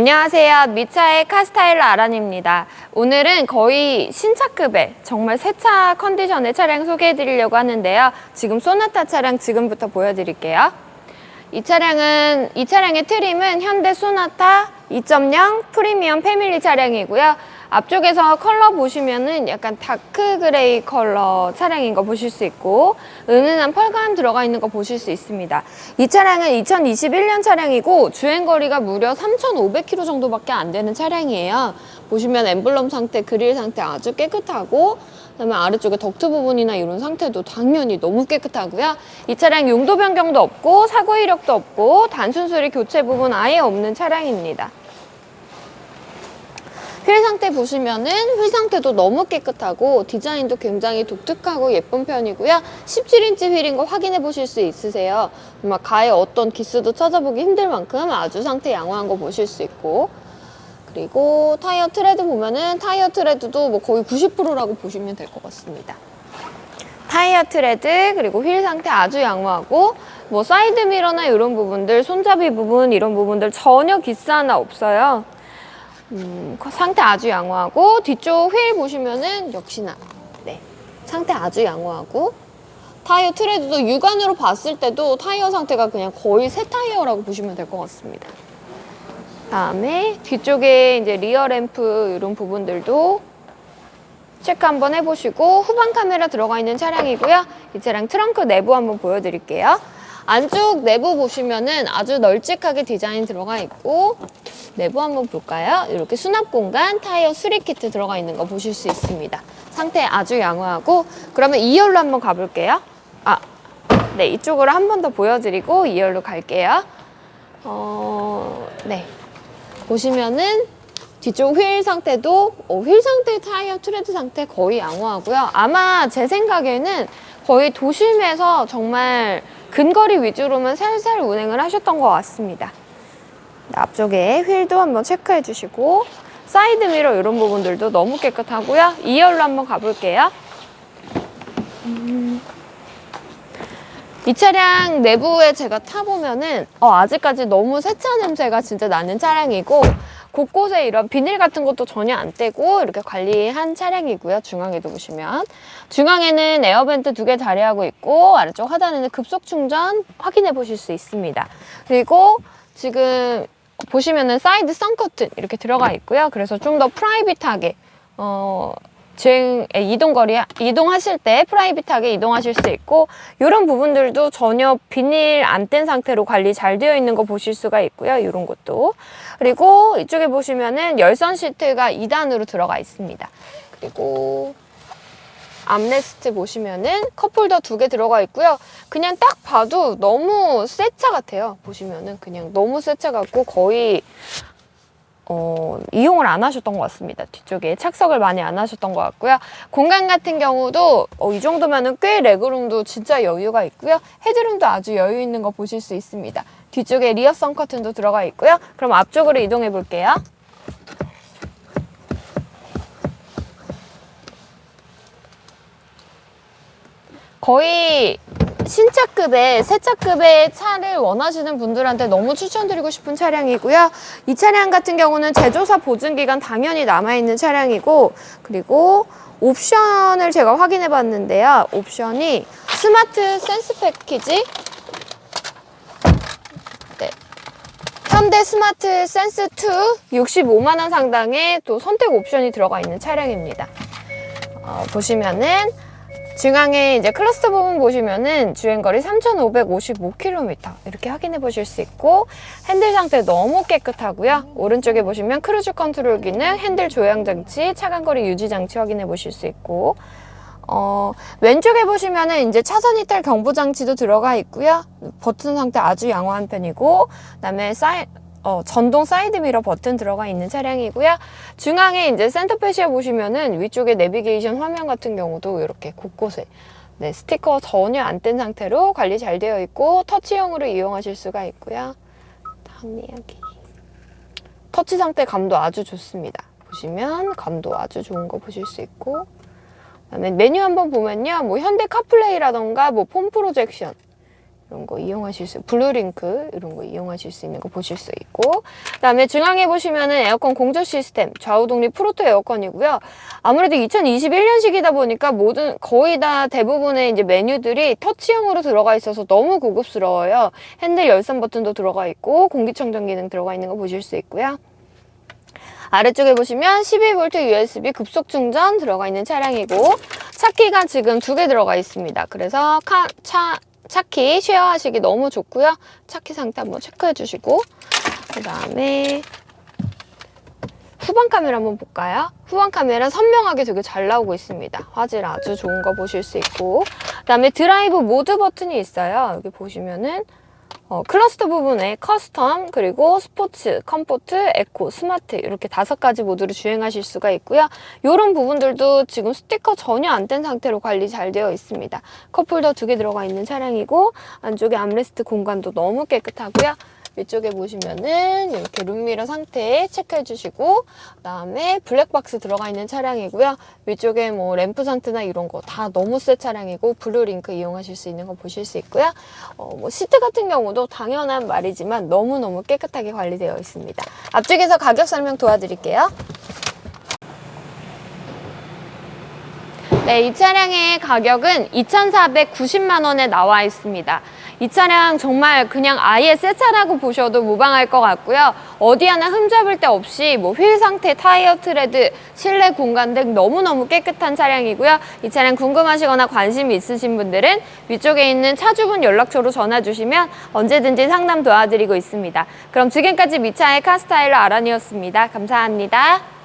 안녕하세요. 미차의 카스타일러 아란입니다. 오늘은 거의 신차급의 정말 새 차 컨디션의 차량 소개해 드리려고 하는데요. 지금 소나타 차량 지금부터 보여드릴게요. 이 차량은 이 차량의 트림은 현대 소나타 2.0 프리미엄 패밀리 차량이고요. 앞쪽에서 컬러 보시면은 약간 다크 그레이 컬러 차량인 거 보실 수 있고 은은한 펄감 들어가 있는 거 보실 수 있습니다. 이 차량은 2021년 차량이고 주행 거리가 무려 3,500km 정도밖에 안 되는 차량이에요. 보시면 엠블럼 상태, 그릴 상태 아주 깨끗하고 그다음에 아래쪽에 덕트 부분이나 이런 상태도 당연히 너무 깨끗하고요. 이 차량 용도 변경도 없고 사고 이력도 없고 단순 수리 교체 부분 아예 없는 차량입니다. 휠 상태 보시면은 휠 상태도 너무 깨끗하고 디자인도 굉장히 독특하고 예쁜 편이고요. 17인치 휠인 거 확인해 보실 수 있으세요. 막 가에 어떤 기스도 찾아보기 힘들 만큼 아주 상태 양호한 거 보실 수 있고 그리고 타이어 트레드 보면은 타이어 트레드도 뭐 거의 90%라고 보시면 될 것 같습니다. 타이어 트레드 그리고 휠 상태 아주 양호하고 뭐 사이드 미러나 이런 부분들 손잡이 부분 이런 부분들 전혀 기스 하나 없어요. 음, 상태 아주 양호하고 뒤쪽 휠 보시면은 역시나 네 상태 아주 양호하고 타이어 트레드도 육안으로 봤을 때도 타이어 상태가 그냥 거의 새 타이어라고 보시면 될 것 같습니다. 다음에 뒤쪽에 이제 리어 램프 이런 부분들도 체크 한번 해보시고 후방 카메라 들어가 있는 차량이고요. 이 차량 트렁크 내부 한번 보여드릴게요. 안쪽 내부 보시면은 아주 널찍하게 디자인 들어가 있고 내부 한번 볼까요? 이렇게 수납 공간, 타이어 수리 키트 들어가 있는 거 보실 수 있습니다. 상태 아주 양호하고 그러면 2열로 한번 가볼게요. 아, 네 이쪽으로 한 번 더 보여드리고 2열로 갈게요. 어, 네 보시면은 뒤쪽 휠 상태도 어, 휠 상태, 타이어 트레드 상태 거의 양호하고요. 아마 제 생각에는 거의 도심에서 정말 근거리 위주로만 살살 운행을 하셨던 것 같습니다. 네, 앞쪽에 휠도 한번 체크해 주시고 사이드 미러 이런 부분들도 너무 깨끗하고요. 2열로 한번 가볼게요. 음. 이 차량 내부에 제가 타보면은 어, 아직까지 너무 세차 냄새가 진짜 나는 차량이고 곳곳에 이런 비닐 같은 것도 전혀 안 떼고 이렇게 관리한 차량이고요. 중앙에도 보시면 중앙에는 에어벤트 두 개 자리하고 있고 아래쪽 하단에는 급속 충전 확인해 보실 수 있습니다. 그리고 지금 보시면은 사이드 선커튼 이렇게 들어가 있고요. 그래서 좀 더 프라이빗하게 어 주행 이동 거리 이동하실 때 프라이빗하게 이동하실 수 있고 이런 부분들도 전혀 비닐 안 뗀 상태로 관리 잘 되어 있는 거 보실 수가 있고요. 이런 것도 그리고 이쪽에 보시면은 열선 시트가 2단으로 들어가 있습니다. 그리고 암레스트 보시면은 컵홀더 두 개 들어가 있고요. 그냥 딱 봐도 너무 새 차 같아요. 보시면은 그냥 너무 새 차 같고 거의 어, 이용을 안 하셨던 것 같습니다. 뒤쪽에 착석을 많이 안 하셨던 것 같고요. 공간 같은 경우도 어, 이 정도면은 꽤 레그룸도 진짜 여유가 있고요. 헤드룸도 아주 여유 있는 거 보실 수 있습니다. 뒤쪽에 리어 선 커튼도 들어가 있고요. 그럼 앞쪽으로 이동해 볼게요. 거의 신차급의 새차급의 차를 원하시는 분들한테 너무 추천드리고 싶은 차량이고요. 이 차량 같은 경우는 제조사 보증 기간 당연히 남아있는 차량이고 그리고 옵션을 제가 확인해 봤는데요. 옵션이 스마트 센스 패키지 네. 현대 스마트 센스 2 65만 원 상당의 또 선택 옵션이 들어가 있는 차량입니다. 어, 보시면은 중앙에 이제 클러스터 부분 보시면은 주행거리 3,555km 이렇게 확인해 보실 수 있고 핸들 상태 너무 깨끗하고요. 오른쪽에 보시면 크루즈 컨트롤 기능, 핸들 조향 장치, 차간거리 유지 장치 확인해 보실 수 있고 어, 왼쪽에 보시면은 이제 차선 이탈 경보 장치도 들어가 있고요. 버튼 상태 아주 양호한 편이고 그다음에 사이 어, 전동 사이드 미러 버튼 들어가 있는 차량이고요. 중앙에 이제 센터 패시아 보시면은 위쪽에 내비게이션 화면 같은 경우도 이렇게 곳곳에 네, 스티커 전혀 안 뗀 상태로 관리 잘 되어 있고 터치형으로 이용하실 수가 있고요. 다음 이야기. 터치 상태 감도 아주 좋습니다. 보시면 감도 아주 좋은 거 보실 수 있고 그다음에 메뉴 한번 보면요. 뭐 현대 카플레이라던가 뭐 폼 프로젝션 이런 거 이용하실 수, 블루링크 이런 거 이용하실 수 있는 거 보실 수 있고 그다음에 중앙에 보시면은 에어컨 공조 시스템 좌우 독립 프로토 에어컨이고요. 아무래도 2021년식이다 보니까 모든 거의 다 대부분의 이제 메뉴들이 터치형으로 들어가 있어서 너무 고급스러워요. 핸들 열선 버튼도 들어가 있고 공기청정 기능 들어가 있는 거 보실 수 있고요. 아래쪽에 보시면 12V USB 급속 충전 들어가 있는 차량이고 차 키가 지금 두 개 들어가 있습니다. 그래서 카, 차, 차키 쉐어하시기 너무 좋고요. 차키 상태 한번 체크해 주시고 그 다음에 후방 카메라 한번 볼까요? 후방 카메라 선명하게 되게 잘 나오고 있습니다. 화질 아주 좋은 거 보실 수 있고 그 다음에 드라이브 모드 버튼이 있어요. 여기 보시면은 어, 클러스터 부분에 커스텀 그리고 스포츠, 컴포트, 에코, 스마트 이렇게 다섯 가지 모드로 주행하실 수가 있고요. 이런 부분들도 지금 스티커 전혀 안 뗀 상태로 관리 잘 되어 있습니다. 컵홀더 두 개 들어가 있는 차량이고 안쪽에 암레스트 공간도 너무 깨끗하고요. 위쪽에 보시면은 이렇게 룸미러 상태 체크해 주시고 그다음에 블랙박스 들어가 있는 차량이고요. 위쪽에 뭐 램프 상태나 이런 거 다 너무 새 차량이고 블루링크 이용하실 수 있는 거 보실 수 있고요. 어, 뭐 시트 같은 경우도 당연한 말이지만 너무너무 깨끗하게 관리되어 있습니다. 앞쪽에서 가격 설명 도와드릴게요. 네, 이 차량의 가격은 2,490만 원에 나와 있습니다. 이 차량 정말 그냥 아예 새 차라고 보셔도 무방할 것 같고요. 어디 하나 흠잡을 데 없이 뭐 휠 상태, 타이어 트레드, 실내 공간 등 너무너무 깨끗한 차량이고요. 이 차량 궁금하시거나 관심 있으신 분들은 위쪽에 있는 차주분 연락처로 전화 주시면 언제든지 상담 도와드리고 있습니다. 그럼 지금까지 미차의 카스타일러 아란이었습니다. 감사합니다.